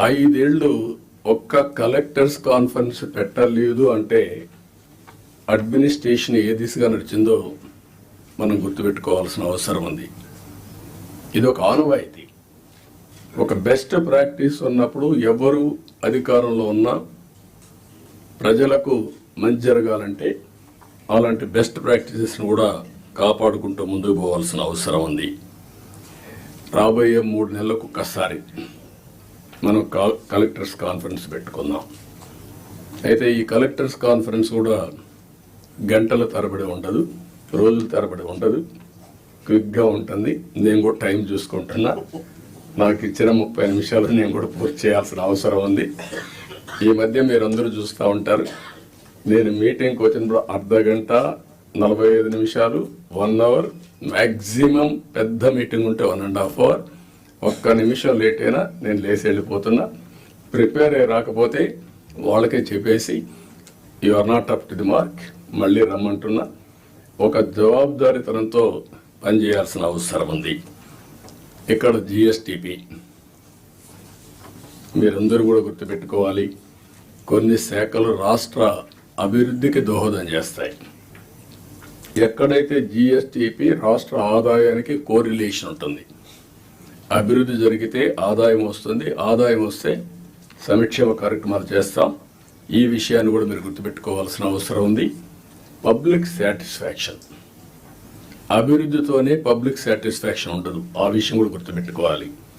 ఐదేళ్ళు ఒక్క collectors conference పెట్టలేదు అంటే అడ్మినిస్ట్రేషన్ ఏ దిశగా నడిచిందో మనం గుర్తుపెట్టుకోవాల్సిన అవసరం ఉంది. ఇది ఒక ఆనవాయితీ. ఒక బెస్ట్ ప్రాక్టీస్ ఉన్నప్పుడు ఎవరు అధికారంలో ఉన్నా ప్రజలకు మంచి జరగాలంటే అలాంటి బెస్ట్ ప్రాక్టీసెస్ను కూడా కాపాడుకుంటూ ముందుకు పోవాల్సిన అవసరం ఉంది. రాబోయే మూడు నెలలకు ఒక్కసారి. మనం కలెక్టర్స్ కాన్ఫరెన్స్ పెట్టుకుందాం. అయితే ఈ కలెక్టర్స్ కాన్ఫరెన్స్ కూడా గంటల తరబడి ఉండదు రోజుల తరబడి ఉండదు. క్విక్గా ఉంటుంది. నేను కూడా టైం చూసుకుంటున్నా. నాకు ఇచ్చిన ముప్పై నిమిషాలు నేను కూడా పూర్తి చేయాల్సిన అవసరం ఉంది. ఈ మధ్య మీరందరూ చూస్తూ ఉంటారు. నేను మీటింగ్కి వచ్చినప్పుడు అర్ధ గంట నలభై ఐదు నిమిషాలు వన్ అవర్ మ్యాక్సిమం పెద్ద మీటింగ్ ఉంటే వన్ అండ్ హాఫ్ అవర్. ఒక్క నిమిషం లేట్ అయినా నేను లేచి వెళ్ళిపోతున్నా. ప్రిపేర్ అయ్యి రాకపోతే వాళ్ళకే చెప్పేసి you are not up to the mark మళ్ళీ రమ్మంటున్నా. ఒక జవాబుదారితనంతో పనిచేయాల్సిన అవసరం ఉంది. ఇక్కడ జిఎస్టిపి మీరందరూ కూడా గుర్తుపెట్టుకోవాలి కొన్ని శాఖలు రాష్ట్ర అభివృద్ధికి దోహదం చేస్తాయి. ఎక్కడైతే జిఎస్టిపి రాష్ట్ర ఆదాయానికి కోరిలేషన్ ఉంటుంది అభివృద్ధి జరిగితే ఆదాయం వస్తుంది. ఆదాయం వస్తే సంక్షేమ కార్యక్రమాలు చేస్తాం. ఈ విషయాన్ని కూడా మీరు గుర్తుపెట్టుకోవాల్సిన అవసరం ఉంది. పబ్లిక్ సాటిస్ఫాక్షన్ అభివృద్ధితోనే పబ్లిక్ సాటిస్ఫాక్షన్ ఉండదు. ఆ విషయం కూడా గుర్తుపెట్టుకోవాలి.